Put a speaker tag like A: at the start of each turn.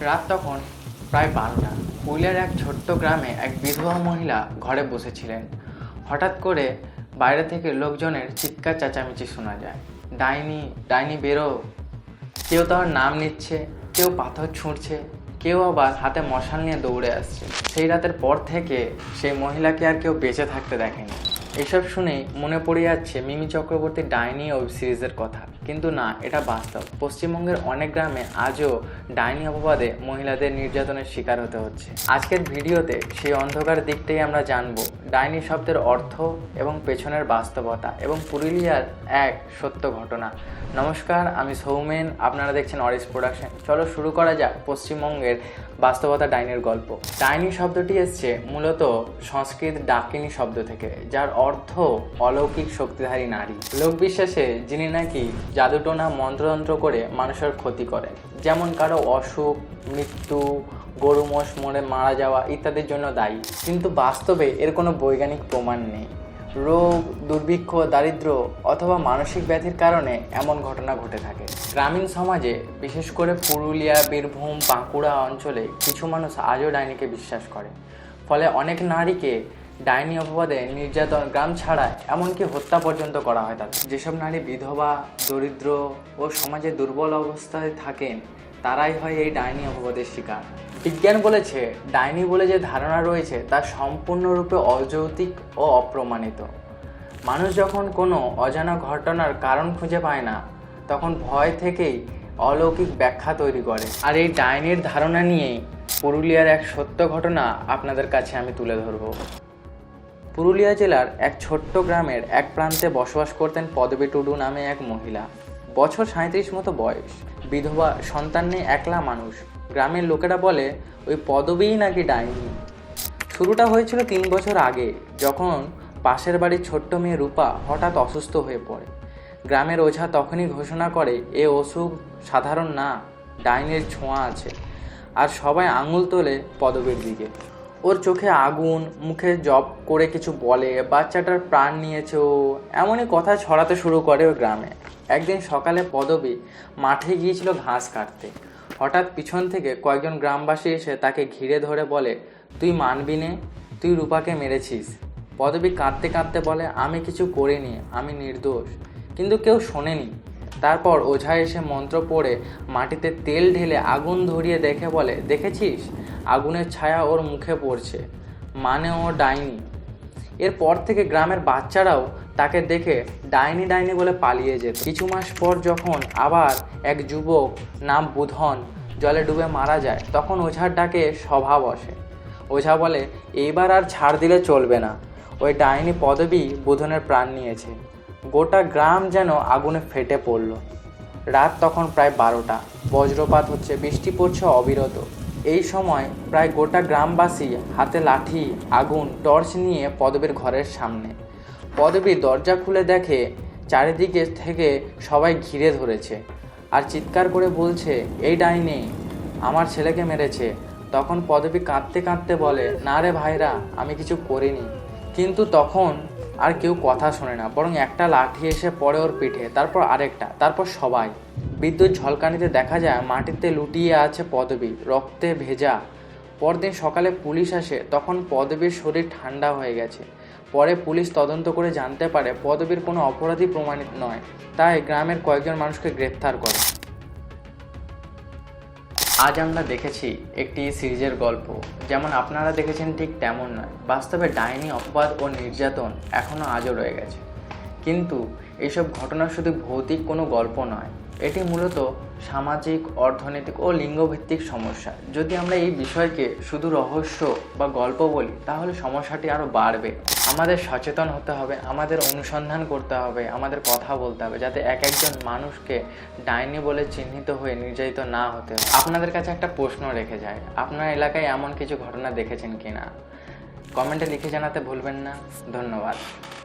A: রাত তখন প্রায় বারোটা। পুরুলিয়ার এক ছোট্ট গ্রামে এক বিধবা মহিলা ঘরে বসেছিলেন। হঠাৎ করে বাইরে থেকে লোকজনের চিৎকার চেঁচামেচি শোনা যায়। ডাইনি ডাইনি বেরো। কেউ তার নাম নিচ্ছে, কেউ পাথর ছুঁড়ছে, কেউ আবার হাতে মশাল নিয়ে দৌড়ে আসছে। সেই রাতের পর থেকে সেই মহিলাকে আর কেউ বেঁচে থাকতে দেখেনি। এসব শুনেই মনে পড়ে যাচ্ছে মিমি চক্রবর্তীর ডাইনি ওয়েব সিরিজের কথা। কিন্তু না, এটা বাস্তব। পশ্চিমবঙ্গের অনেক গ্রামে আজও ডাইনি অপবাদে মহিলাদের নির্যাতনের শিকার হতে হচ্ছে। আজকের ভিডিওতে সেই অন্ধকার দিকটাই আমরা জানব। ডাইনি শব্দের অর্থ এবং পেছনের বাস্তবতা এবং পুরুলিয়ার এক সত্য ঘটনা। নমস্কার, আমি সৌমেন, আপনারা দেখছেন অরিস প্রোডাকশন। চলো শুরু করা যাক পশ্চিমবঙ্গের বাস্তবতা ডাইনির গল্প। ডাইনি শব্দটি এসছে মূলত সংস্কৃত ডাকিনী শব্দ থেকে, যার অলৌকিক শক্তিধারী নারী। লোক বিশ্বাসে যিনি নাকি জাদুটোনা মন্ত্রতন্ত্র করে মানুষের ক্ষতি করেন যেমন কারও অসুখ, মৃত্যু, গরু, মোষ, মরে মারা যাওয়া ইত্যাদির জন্য দায়ী। কিন্তু বাস্তবে এর কোনো বৈজ্ঞানিক প্রমাণ নেই। রোগ, দুর্ভিক্ষ দারিদ্র অথবা মানসিক ব্যাধির কারণে এমন ঘটনা ঘটে থাকে। গ্রামীণ সমাজে, বিশেষ করে পুরুলিয়া, বীরভূম, বাঁকুড়া অঞ্চলে কিছু মানুষ আজও ডাইনিকে বিশ্বাস করে। ফলে অনেক নারীকে ডাইনি অপবাদে নির্যাতন, গ্রাম ছাড়া এমনকি হত্যা পর্যন্ত করা হয় তাদের। যেসব নারী বিধবা, দরিদ্র ও সমাজে দুর্বল অবস্থায় থাকেন, তারাই হয় এই ডাইনি অপবাদের শিকার। বিজ্ঞান বলেছে, ডাইনি বলে যে ধারণা রয়েছে, তা সম্পূর্ণরূপে অযৌক্তিক ও অপ্রমাণিত। মানুষ যখন কোনো অজানা ঘটনার কারণ খুঁজে পায় না, তখন ভয় থেকেই অলৌকিক ব্যাখ্যা তৈরি করে। আর এই ডাইনির ধারণা নিয়েই পুরুলিয়ার এক সত্য ঘটনা আপনাদের কাছে আমি তুলে ধরবো। পুরুলিয়া জেলার এক ছোট্ট গ্রামের এক প্রান্তে বসবাস করতেন পদবী টুডু নামে এক মহিলা। বছর সাঁত্রিশ মতো বয়স। বিধবা, সন্তান নেই একলা মানুষ। গ্রামের লোকেরা বলে, ওই পদবীই নাকি ডাইনি? শুরুটা হয়েছিল তিন বছর আগে, যখন পাশের বাড়ির ছোট্ট মেয়ে রূপা হঠাৎ অসুস্থ হয়ে পড়ে। গ্রামের ওঝা তখনই ঘোষণা করে, এ অসুখ সাধারণ না, ডাইনের ছোঁয়া আছে। আর সবাই আঙুল তোলে পদবীর দিকে। ওর চোখে আগুন, মুখে জব করে কিছু বলে, বাচ্চাটার প্রাণ নিয়েছে ও। এমনই কথা ছড়াতে শুরু করে ওই গ্রামে। একদিন সকালে পদবী মাঠে গিয়েছিল ঘাস কাটতে। হঠাৎ পিছন থেকে কয়েকজন গ্রামবাসী এসে তাকে ঘিরে ধরে বলে, তুই মানবি নে, তুই রূপাকে মেরেছিস। পদবী কাঁদতে কাঁদতে বলে, আমি কিছু করিনি, আমি নির্দোষ। কিন্তু কেউ শোনেনি। তারপর ওঝা এসে মন্ত্র পড়ে মাটিতে তেল ঢেলে আগুন ধরিয়ে দেখে বলে, দেখেছিস? আগুনের ছায়া ওর মুখে পড়ছে। মানে ও ডাইনি। এরপর থেকে গ্রামের বাচ্চারাও তাকে দেখে ডাইনি ডাইনি বলে পালিয়ে যেত। কিছু মাস পর যখন আবার এক যুবক নাম বুধন জলে ডুবে মারা যায়, তখন ওঝার ডাকে সভা বসে। ওঝা বলে, এইবার আর ছাড় দিলে চলবে না। ওই ডাইনি পদবী বুধনের প্রাণ নিয়েছে। গোটা গ্রাম যেন আগুনে ফেটে পড়ল। রাত তখন প্রায় বারোটা। বজ্রপাত হচ্ছে, বৃষ্টি পড়ছে অবিরত। এই সময় প্রায় গোটা গ্রামবাসী হাতে লাঠি, আগুন, টর্চ নিয়ে পদবীর ঘরের সামনে। পদবী দরজা খুলে দেখে চারিদিকে থেকে সবাই ঘিরে ধরেছে আর চিৎকার করে বলছে, এই ডাইনি, আমার ছেলেকে মেরেছে। তখন পদবী কাঁদতে কাঁদতে বলে, না রে ভাইরা, আমি কিছু করিনি। কিন্তু তখন আর কেউ কথা শোনে না, বরং একটা লাঠি এসে পড়ে ওর পিঠে, তারপর আরেকটা, তারপর সবাই। বিদ্যুৎ ঝলকানিতে দেখা যায় মাটিতে লুটিয়ে আছে পদবী, রক্তে ভেজা। পরদিন সকালে পুলিশ আসে, তখন পদবীর শরীর ঠান্ডা হয়ে গেছে। পরে পুলিশ তদন্ত করে জানতে পারে পদবীর কোনো অপরাধী প্রমাণিত নয়, তাই গ্রামের কয়েকজন মানুষকে গ্রেপ্তার করে। আজ আমরা দেখেছি একটি সিরিজের গল্প। যেমন আপনারা দেখেছেন ঠিক তেমন নয়। বাস্তবে ডাইনি, অপবাদ ও নির্যাতন এখনও আজও রয়ে গেছে। কিন্তু এইসব ঘটনা শুধু ভৌতিক কোনো গল্প নয়, এটি মূলত সামাজিক, অর্থনৈতিক ও লিঙ্গভিত্তিক সমস্যা। যদি আমরা এই বিষয়কে শুধু রহস্য বা গল্প বলি, তাহলে সমস্যাটি আরও বাড়বে। আমাদের সচেতন হতে হবে, আমাদের অনুসন্ধান করতে হবে, আমাদের কথা বলতে হবে, যাতে এক একজন মানুষকে ডাইনি বলে চিহ্নিত হয়ে নির্যাতিত না হতে হয়। আপনাদের কাছে একটা প্রশ্ন রেখে যায়, আপনার এলাকায় এমন কিছু ঘটনা দেখেছেন কি না কমেন্টে লিখে জানাতে ভুলবেন না। ধন্যবাদ।